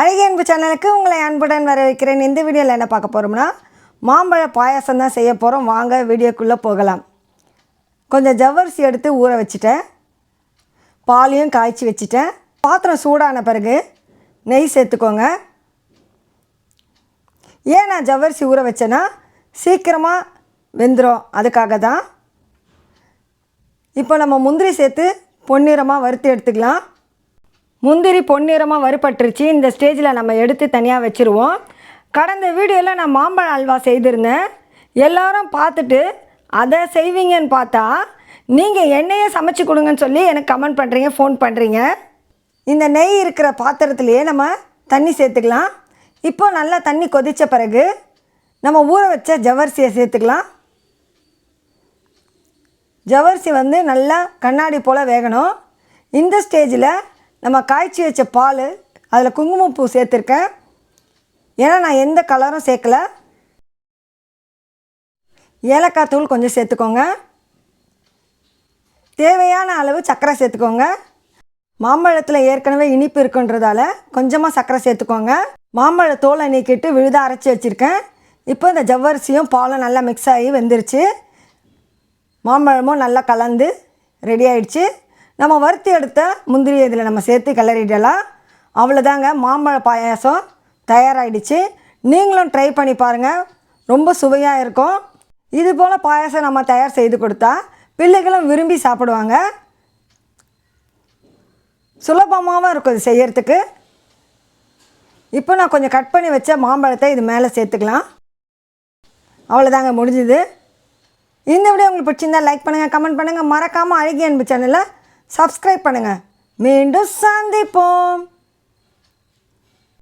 அழகிய அன்பு சேனலுக்கு உங்களை அன்புடன் வரவேற்கிறேன். இந்த வீடியோவில் என்ன பார்க்க போகிறோம்னா மாம்பழ பாயாசம் தான் செய்ய போகிறோம் வாங்க வீடியோக்குள்ளே போகலாம். கொஞ்சம் ஜவ்வரிசி எடுத்து ஊற வச்சுட்டேன். பாலையும் காய்ச்சி வச்சுட்டேன். பாத்திரம் சூடான பிறகு நெய் சேர்த்துக்கோங்க. ஏன் நான் ஜவ்வரிசி ஊற வச்சேன்னா சீக்கிரமாக வெந்துடும் அதுக்காக தான். இப்போ நம்ம முந்திரி சேர்த்து பொன்னிறமாக வறுத்து எடுத்துக்கலாம். முந்திரி பொன்னிறமாக வறுபட்டுருச்சு. இந்த ஸ்டேஜில் நம்ம எடுத்து தனியாக வச்சுருவோம். கடந்த வீடியோவில் நான் மாம்பழ அல்வா செய்திருந்தேன். எல்லோரும் பார்த்துட்டு அதை செய்வீங்கன்னு பார்த்தா நீங்கள் எண்ணெயை சமைச்சு கொடுங்கன்னு சொல்லி எனக்கு கமெண்ட் பண்ணுறீங்க ஃபோன் பண்ணுறீங்க இந்த நெய் இருக்கிற பாத்திரத்துலையே நம்ம தண்ணி சேர்த்துக்கலாம். இப்போ நல்லா தண்ணி கொதித்த பிறகு நம்ம ஊற வச்ச ஜவரிசியை சேர்த்துக்கலாம். ஜவரிசி வந்து நல்லா கண்ணாடி போல் வேகணும். இந்த ஸ்டேஜில் நம்ம காய்ச்சி வச்ச பால் அதில் குங்குமப்பூ சேர்த்துருக்கேன். ஏன்னா நான் எந்த கலரும் சேர்க்கல. ஏலக்காய் தூள் கொஞ்சம் சேர்த்துக்கோங்க. தேவையான அளவு சர்க்கரை சேர்த்துக்கோங்க. மாம்பழத்தில் ஏற்கனவே இனிப்பு இருக்குன்றதால கொஞ்சமாக சர்க்கரை சேர்த்துக்கோங்க. மாம்பழ தோலை நீக்கிட்டு விழுத அரைச்சி வச்சுருக்கேன். இப்போ இந்த ஜவ்வரிசியும் பாலும் நல்லா மிக்ஸ் ஆகி வெந்துருச்சு. மாம்பழமும் நல்லா கலந்து ரெடி ஆயிடுச்சு. நம்ம வறுத்து எடுத்த முந்திரி இதில் நம்ம சேர்த்து கிளறிடலாம். அவ்வளோதாங்க. மாம்பழ பாயாசம் தயாராகிடுச்சு நீங்களும் ட்ரை பண்ணி பாருங்கள் ரொம்ப சுவையாக இருக்கும். இது போல் பாயாசம் நம்ம தயார் செய்து கொடுத்தா பிள்ளைகளும் விரும்பி சாப்பிடுவாங்க. சுலபமாகவும் இருக்கும் இது செய்யறதுக்கு. இப்போ நான் கொஞ்சம் கட் பண்ணி வச்ச மாம்பழத்தை இது மேலே சேர்த்துக்கலாம். அவ்வளோதாங்க முடிஞ்சுது. இந்த வீடியோ உங்களுக்கு பிடிச்சிருந்தா லைக் பண்ணுங்கள் கமெண்ட் பண்ணுங்கள் மறக்காமல் அழகிய அன்பு சேனலை சப்ஸ்கிரைப் பண்ணுங்கள் மீண்டும் சந்திப்போம்.